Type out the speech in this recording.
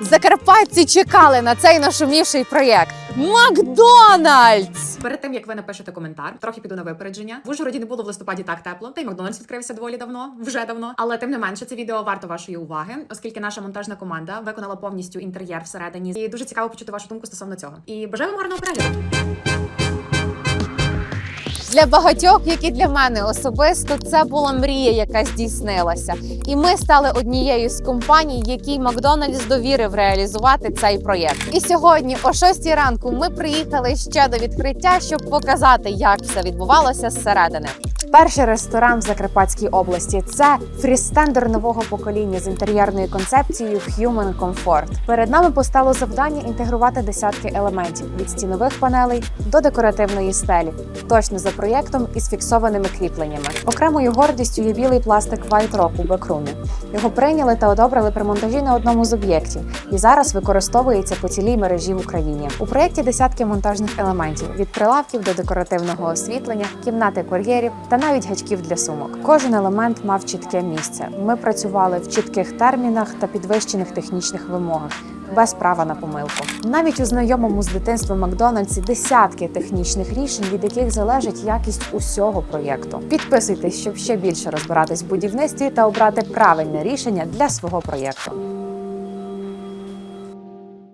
Закарпатці чекали на цей нашумівший проєкт. Макдональдс! Перед тим як ви напишете коментар, трохи піду на випередження. В Ужгороді не було в листопаді так тепло. Та й Макдональдс відкрився доволі давно, вже давно. Але тим не менше, це відео варто вашої уваги, оскільки наша монтажна команда виконала повністю інтер'єр всередині. І дуже цікаво почути вашу думку стосовно цього. І бажаю вам гарного перегляду. Для багатьох, як і для мене особисто, це була мрія, яка здійснилася. І ми стали однією з компаній, якій Макдональдс довірив реалізувати цей проєкт. І сьогодні, о 6 ранку, ми приїхали ще до відкриття, щоб показати, як все відбувалося зсередини. Перший ресторан в Закарпатській області це фрістендер нового покоління з інтер'єрною концепцією Human Comfort. Перед нами постало завдання інтегрувати десятки елементів від стінових панелей до декоративної стелі, точно за проєктом із фіксованими кріпленнями. Окремою гордістю є білий пластик White Rock у бекрумі. Його прийняли та одобрили при монтажі на одному з об'єктів і зараз використовується по цілій мережі в Україні. У проєкті десятки монтажних елементів від прилавків до декоративного освітлення, кімнати кур'єрів та навіть гачків для сумок. Кожен елемент мав чітке місце. Ми працювали в чітких термінах та підвищених технічних вимогах. Без права на помилку, навіть у знайомому з дитинства Макдональдсі десятки технічних рішень, від яких залежить якість усього проєкту. Підписуйтесь, щоб ще більше розбиратись в будівництві та обрати правильне рішення для свого проєкту.